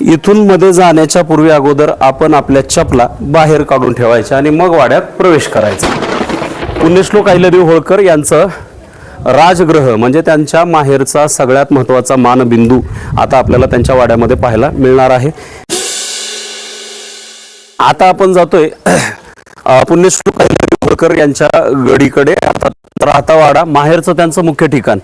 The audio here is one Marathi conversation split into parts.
इथून मध्ये जाण्याच्या पूर्वी अगोदर आपण आपल्या चपला बाहेर काढून ठेवायच्या आणि मग वाड्यात प्रवेश करायचा. पुण्यश्लोक अहिल्यादेवी होळकर यांचं राजग्रह म्हणजे त्यांच्या माहेरचा सगळ्यात महत्त्वाचा मानबिंदू आता आपल्याला त्यांच्या वाड्यामध्ये पाहायला मिळणार आहे. आता आपण जातोय पुण्यश्लोक अहिल्यादेवी होळकर यांच्या गडीकडे. आता राहता वाडा माहेरचं त्यांचं मुख्य ठिकाण.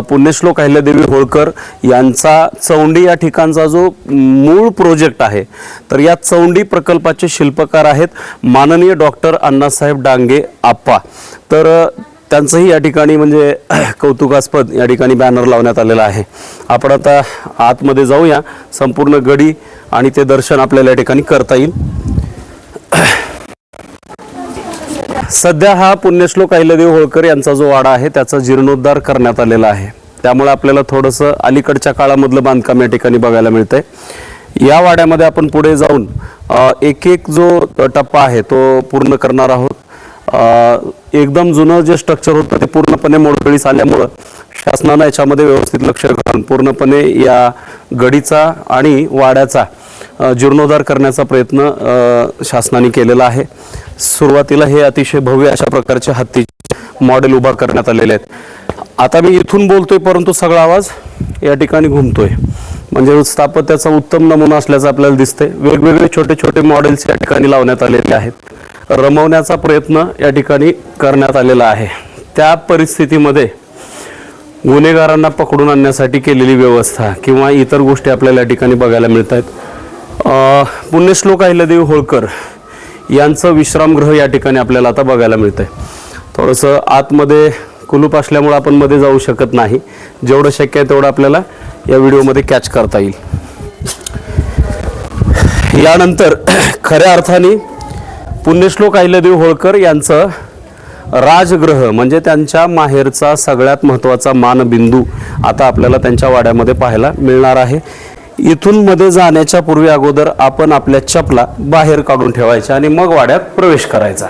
पुण्यश्लोक अहिल्यादेवी होळकर यांचा चौंडी या ठिकाणचा जो मूळ प्रोजेक्ट आहे तर या चौंडी प्रकल्पाचे शिल्पकार आहेत माननीय डॉक्टर अण्णासाहेब डांगे आप्पा. तर त्यांचंही या ठिकाणी म्हणजे कौतुकास्पद या ठिकाणी बॅनर लावण्यात आलेला आहे. आपण आता आतमध्ये जाऊया. संपूर्ण गडी आणि ते दर्शन आपल्याला या ठिकाणी करता येईल. सध्या हा पुण्यश्लोक अहिल्यादेव होळकर यांचा जो वाडा आहे त्याचा जीर्णोद्धार करण्यात आलेला आहे. त्यामुळे आपल्याला थोडंसं अलीकडच्या काळामधलं बांधकाम या ठिकाणी बघायला मिळतंय. या वाड्यामध्ये आपण पुढे जाऊन एक एक जो टप्पा आहे तो पूर्ण करणार आहोत. एकदम जुनं जे स्ट्रक्चर होतं ते पूर्णपणे मोडकळीस आल्यामुळं शासनानं याच्यामध्ये व्यवस्थित लक्ष घालून पूर्णपणे या गडीचा आणि वाड्याचा जीर्णोद्धार करण्याचा प्रयत्न शासनाने केलेला आहे. सुरुवातीला हे अतिशय भव्य अशा प्रकारचे हत्ती मॉडेल उभा करण्यात आलेले आहेत. आता मी इथून बोलतोय परंतु सगळा आवाज या ठिकाणी घुमतोय. म्हणजे स्थापत्याचा उत्तम नमुना असल्याचं आपल्याला दिसतंय. वेगवेगळे छोटे छोटे मॉडेल्स या ठिकाणी लावण्यात आलेले आहेत. रमवण्याचा प्रयत्न या ठिकाणी करण्यात आलेला आहे. त्या परिस्थितीमध्ये गुन्हेगारांना पकडून आणण्यासाठी केलेली व्यवस्था किंवा इतर गोष्टी आपल्याला या ठिकाणी बघायला मिळत आहेत पुण्यश्लोक अहिल्यादेवी होळकर. यांचं विश्रामगृह या ठिकाणी आपल्याला आता बघायला मिळतं आहे थोडंसं आतमध्ये कुलूप असल्यामुळं आपण मध्ये जाऊ शकत नाही. जेवढं शक्य आहे तेवढं आपल्याला या व्हिडिओमध्ये कॅच करता येईल. यानंतर खऱ्या अर्थाने पुण्यश्लोक अहिल्यादेवी होळकर यांचं राजग्रह म्हणजे त्यांच्या माहेरचा सगळ्यात महत्त्वाचा मानबिंदू आता आपल्याला त्यांच्या वाड्यामध्ये पाहायला मिळणार आहे. इथून मध्ये जाण्याच्या पूर्वी अगोदर आपण आपल्या चपला बाहेर काढून ठेवायच्या आणि मग वाड्यात प्रवेश करायचा.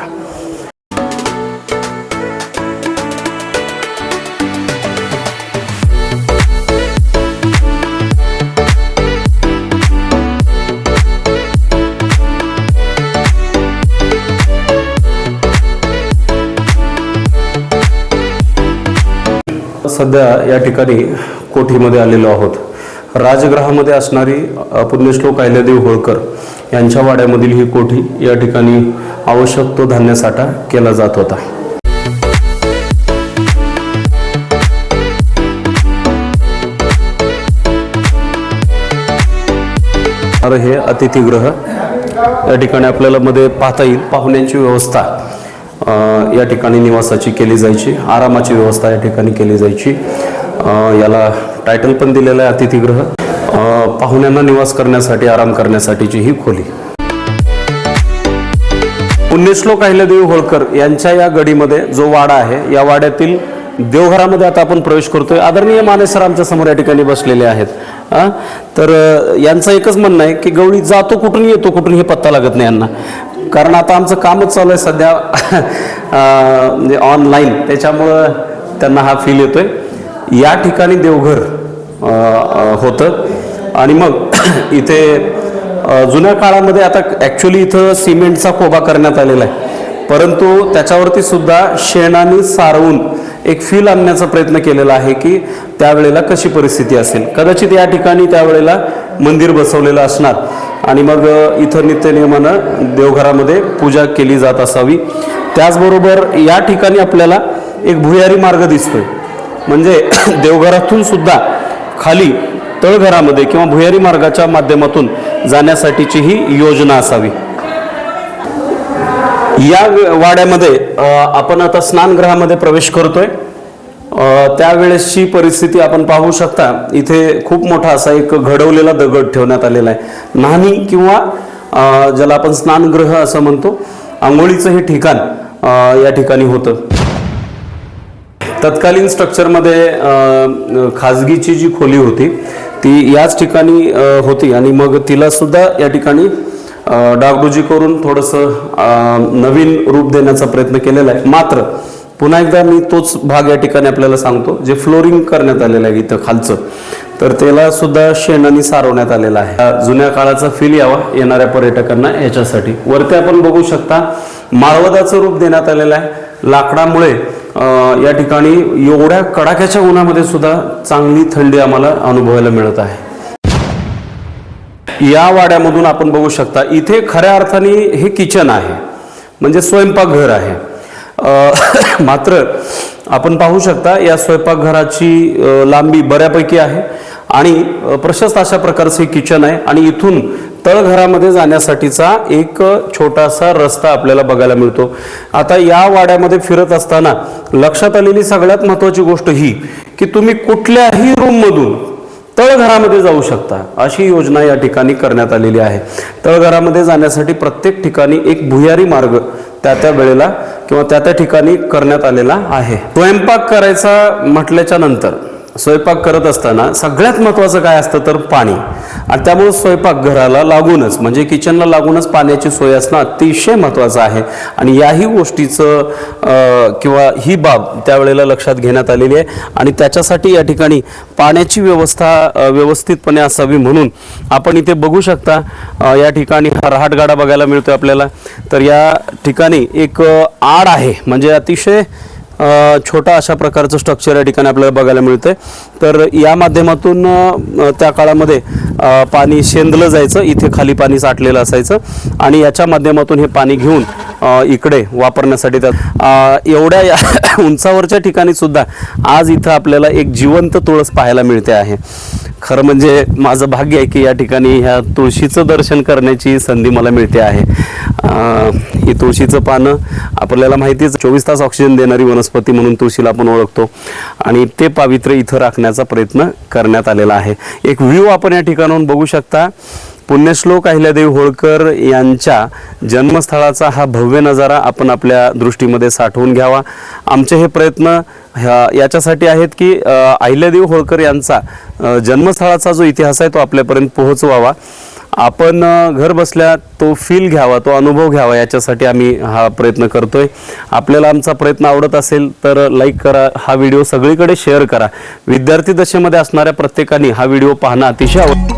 सध्या या ठिकाणी कोठीमध्ये आलेलो आहोत. राजगृहामध्ये असणारी पुण्यश्लोक अहिल्यादेव होळकर यांच्या वाड्यामधील ही कोठी या ठिकाणी आवश्यक तो धान्यसाठा केला जात होता. हे अतिथीगृह या ठिकाणी आपल्याला मध्ये पाहता येईल. पाहुण्यांची व्यवस्था या ठिकाणी निवासाची केली जायची. आरामाची व्यवस्था या ठिकाणी केली जायची. याला टायटल पण दिलेलं आहे अतिथीगृह. पाहुण्यांना निवास करण्यासाठी आराम करण्यासाठीची ही खोली. पुण्यश्लोक अहिल्यादेवी होळकर. यांच्या या गडीमध्ये जो वाडा आहे या वाड्यातील देवघरामध्ये आता आपण प्रवेश करतोय. आदरणीय मानेसर आमच्यासमोर या ठिकाणी बसलेले आहेत. तर यांचं एकच म्हणणं आहे की गवळी जातो कुठून येतो कुठून हे पत्ता लागत नाही यांना. कारण आता आमचं कामच चालू आहे सध्या म्हणजे ऑनलाईन त्याच्यामुळं त्यांना हा फील येतोय. या ठिकाणी देवघर होतं. आणि मग इथे जुन्या काळामध्ये आता ॲक्च्युली इथं सिमेंटचा कोबा करण्यात आलेला आहे. परंतु त्याच्यावरती सुद्धा शेणाने सारवून एक फील आणण्याचा प्रयत्न केलेला आहे की त्यावेळेला कशी परिस्थिती असेल. कदाचित या ठिकाणी त्यावेळेला मंदिर बसवलेलं असणार. आणि मग इथं नित्यनियमानं देवघरामध्ये पूजा केली जात असावी. त्याचबरोबर या ठिकाणी आपल्याला एक भुयारी मार्ग दिसतोय. म्हणजे देवघरातून सुद्धा खाली तळघरामध्ये किंवा भुयारी मार्गाच्या माध्यमातून जाण्यासाठीची ही योजना असावी. या वाड्यामध्ये आपण आता स्नानगृहामध्ये प्रवेश करतोय. त्यावेळेसची परिस्थिती आपण पाहू शकता इथे खूप मोठा असा एक घडवलेला दगड ठेवण्यात आलेला आहे. न्हाणी किंवा ज्याला आपण स्नानगृह असं म्हणतो आंघोळीचं हे ठिकाण या ठिकाणी होतं. तत्कालीन स्ट्रक्चरमध्ये खाजगीची जी खोली होती ती याच ठिकाणी होती. आणि मग तिला सुद्धा या ठिकाणी डागडुजी करून थोडंसं नवीन रूप देण्याचा प्रयत्न केलेला आहे. मात्र पुन्हा एकदा मी तोच भाग या ठिकाणी आपल्याला सांगतो जे फ्लोरिंग करण्यात आलेलं आहे इथं खालचं. तर त्याला सुद्धा शेणाने सारवण्यात आलेलं आहे. जुन्या काळाचा फील यावा येणाऱ्या पर्यटकांना याच्यासाठी. वरती आपण बघू शकता माळवदाचं रूप देण्यात आलेलं आहे. लाकडामुळे या ठिकाणी एवढ्या कडाक्याच्या उन्हामध्ये सुद्धा चांगली थंडी आम्हाला अनुभवायला मिळत आहे. या वाड्यामधून आपण बघू शकता इथे खऱ्या अर्थाने हे किचन आहे म्हणजे स्वयंपाकघर आहे. मात्र आपण पाहू शकता या स्वयंपाकघराची लांबी बऱ्यापैकी आहे आणि प्रशस्त अशा प्रकारचं हे किचन आहे आणि इथून तळघरामध्ये जाण्यासाठीचा एक छोटासा रस्ता आपल्याला बघायला मिळतो. आता या वाड्यामध्ये फिरत असताना लक्षात आलेली सगळ्यात महत्त्वाची गोष्ट ही की तुम्ही कुठल्याही रूममधून तळघरामध्ये जाऊ शकता अशी योजना या ठिकाणी करण्यात आलेली आहे. तळघरामध्ये जाण्यासाठी प्रत्येक ठिकाणी एक भुयारी मार्ग त्या त्या वेळेला किंवा त्या त्या ठिकाणी करण्यात आलेला आहे. स्वयंपाक करायचा म्हटल्याच्या नंतर स्वयंपाक करत असताना सगळ्यात महत्त्वाचं काय असतं तर पाणी. आणि त्यामुळे स्वयंपाक घराला लागूनच म्हणजे किचनला लागूनच पाण्याची सोय असणं अतिशय महत्त्वाचं आहे. आणि याही गोष्टीचं किंवा ही बाब त्यावेळेला लक्षात घेण्यात आलेली आहे. आणि त्याच्यासाठी या ठिकाणी पाण्याची व्यवस्था व्यवस्थितपणे असावी म्हणून आपण इथे बघू शकता या ठिकाणी हा रहाटगाडा बघायला मिळतो आपल्याला. तर या ठिकाणी एक आड आहे म्हणजे अतिशय छोटा अशा प्रकारचं स्ट्रक्चर या ठिकाणी आपल्याला बघायला मिळतं तर या माध्यमातून त्या काळामध्ये पाणी शेंदलं जायचं इथे खाली पाणी साठलेलं असायचं आणि याच्या माध्यमातून हे पाणी घेऊन इकडे वापरण्यासाठी तर एवढ्या या उंचावरच्या ठिकाणी सुद्धा आज इथं आपल्याला एक जिवंत तुळस पाहायला मिळते आहे. खरं म्हणजे माझं भाग्य आहे की या ठिकाणी ह्या तुळशीचं दर्शन करण्याची संधी मला मिळते आहे. ही तुळशीचं पानं आपल्याला माहितीच चोवीस तास ऑक्सिजन देणारी वनस्पती म्हणून तुळशीला आपण ओळखतो. आणि ते पावित्र्य इथं राखण्याचा प्रयत्न करण्यात आलेला आहे. एक व्ह्यू आपण या ठिकाणाहून बघू शकता. पुण्यश्लोक अहिल्यादेवी होळकर यांच्या जन्मस्थळाचा हा भव्य नजारा आपण आपल्या दृष्टीमध्ये साठवून घ्यावा. आमचे हे प्रयत्न ह्या याच्यासाठी आहेत की अहिल्यादेव अहिल्यादेवी होळकर यांचा जन्मस्थळाचा जो इतिहास आहे तो आपल्यापर्यंत पोहोचवावा. आपण घर बसल्या तो फील घ्यावा तो अनुभव घ्यावा याच्यासाठी आम्ही हा प्रयत्न करतोय. आपल्याला आमचा प्रयत्न आवडत असेल तर लाईक करा हा व्हिडिओ सगळीकडे शेअर करा. विद्यार्थी दशेमध्ये असणाऱ्या प्रत्येकाने हा व्हिडिओ पाहणं अतिशय आवड